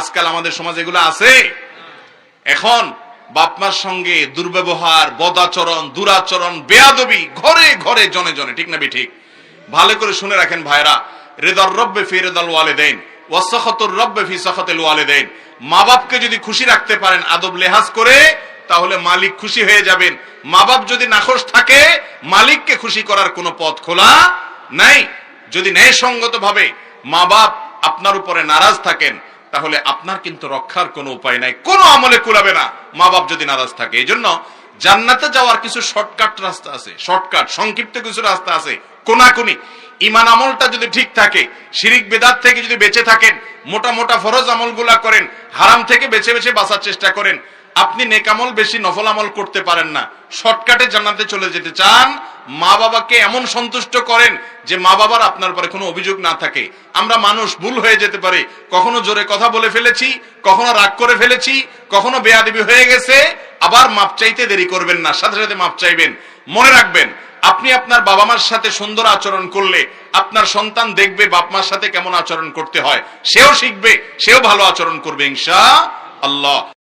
আজকাল আমাদের সমাজ এগুলো আছে। এখন বাপমার সঙ্গে দুর্ব্যবহার, বদাচরণ, দুরাচরণ, বেয়াদবি ঘরে ঘরে জনে জনে, ঠিক না বে ঠিক? ভালো করে শুনে রাখেন ভাইরা, রেদার রব্বে ফি রেদাল ওয়ালেদাইন ওয়াসাখাতুর রব্বে ফি সাখাতিল ওয়ালেদাইন। মা বাপকে যদি খুশি রাখতে পারেন আদব লেহাজ করে, তাহলে মালিক খুশি হয়ে যাবেন। মা বাপ যদি নাখোশ থাকে, মালিককে খুশি করার কোনো পথ খোলা নাই। যদি ন্যায়সঙ্গত ভাবে মা বাপ আপনার উপরে নারাজ থাকেন তাহলে আপনার কিন্তু রক্ষার কোনো উপায় নাই, কোনো আমলে কুলাবে না। মা বাপ যদি নারাজ থাকে, এই জন্য জান্নাতে যাওয়ার কিছু শর্টকাট রাস্তা আছে। শর্টকাট সংক্ষিপ্ত কিছু রাস্তা আছে, কোনাকুনি। ইমান আমলটা যদি ঠিক থাকে, শিরিক বেদাত থেকে যদি বেঁচে থাকেন, মোটা মোটা ফরজ আমলগুলা করেন, হারাম থেকে বেছে বেছে বাঁচার চেষ্টা করেন, আপনি নেকামল বেশি নফল আমল করতে পারেন না। শর্টকাটে জান্নাতে চলে যেতে চান মা বাবাকে এমন সন্তুষ্ট করেন যে মা বাবার আপনার পরে কোনো অভিযোগ না থাকে। আমরা মানুষ ভুল হয়ে যেতে পারে। কখনো জোরে কথা বলে ফেলেছি, কখনো রাগ করে ফেলেছি, কখনো বেয়াদবি হয়ে গেছে। আবার মাপ চাইতে দেরি করবেন না, সাথে সাথে মাপ চাইবেন। মনে রাখবেন, আপনি আপনার বাবা মার সাথে সুন্দর আচরণ করলে আপনার সন্তান দেখবে বাপ মার সাথে কেমন আচরণ করতে হয়। সেও শিখবে, সেও ভালো আচরণ করবে, ইনশা আল্লাহ।